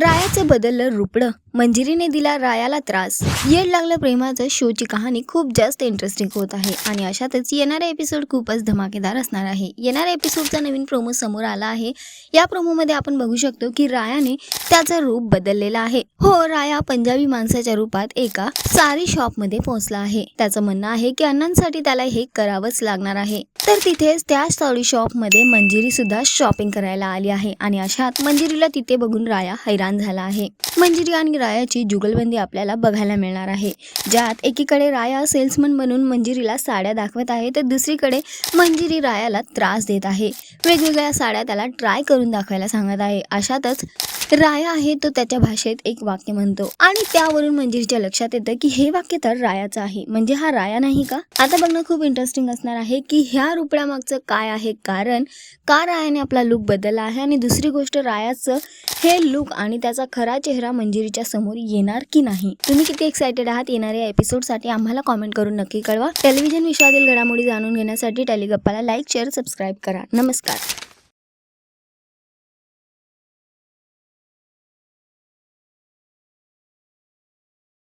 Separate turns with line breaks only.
रायाचं बदललं रुपडं. मंजिरीने दिला रायाला त्रास. येड लागलं प्रेमाचं शोची कहाणी खूप जास्त इंटरेस्टिंग होत आहे आणि अशातच येणारा एपिसोड खूपच धमाकेदार असणार आहे. येणाऱ्या एपिसोडचा नवीन प्रोमो समोर आला आहे. या प्रोमोमध्ये आपण बघू शकतो की रायाने त्याचं रूप बदललेलं आहे. हो राया पंजाबी माणसाच्या रूपात एका सारी शॉपमध्ये पोहोचला आहे. त्याचं म्हणणं आहे की अण्णांसाठी त्याला हे करावंच लागणार आहे. तर तिथेच त्या साडी शॉपमध्ये मंजिरी सुद्धा शॉपिंग करायला आली आहे आणि अशात मंजिरीला तिथे बघून राया हैराण झाला आहे. मंजिरी आणि रायाची जुगलबंदी आपल्याला बघायला मिळणार आहे. ज्यात एकीकडे राया सेल्समन बनून मंजिरीला साड्या दाखवत आहे तर दुसरीकडे मंजिरी रायाला त्रास देत आहे. वेगवेगळ्या साड्या त्याला ट्राय करून दाखवायला सांगत आहे. अशातच राया आहे तो त्याच्या भाषेत एक वाक्य म्हणतो. आणि त्यावरून मंजिरीच्या लक्षात येतं की हे वाक्य तर रायाचं आहे. म्हणजे हा राया नाही का? आता बघणं खूप इंटरेस्टिंग असणार आहे की ह्या रुपड्यामागचं काय आहे कारण का रायाने आपला लुक बदलला आहे आणि दुसरी गोष्ट रायाचं हे लुक आणि त्याचा खरा चेहरा मंजिरीच्या समोर येणार की नाही? तुम्ही किती एक्सायटेड आहात? येणाऱ्या एपिसोडसाठी आम्हाला कॉमेंट करून नक्की कळवा. टेलिव्हिजन विश्वातील घडामोडी जाणून घेण्यासाठी टेलिगप्पाला लाईक शेअर सबस्क्राईब करा. नमस्कार.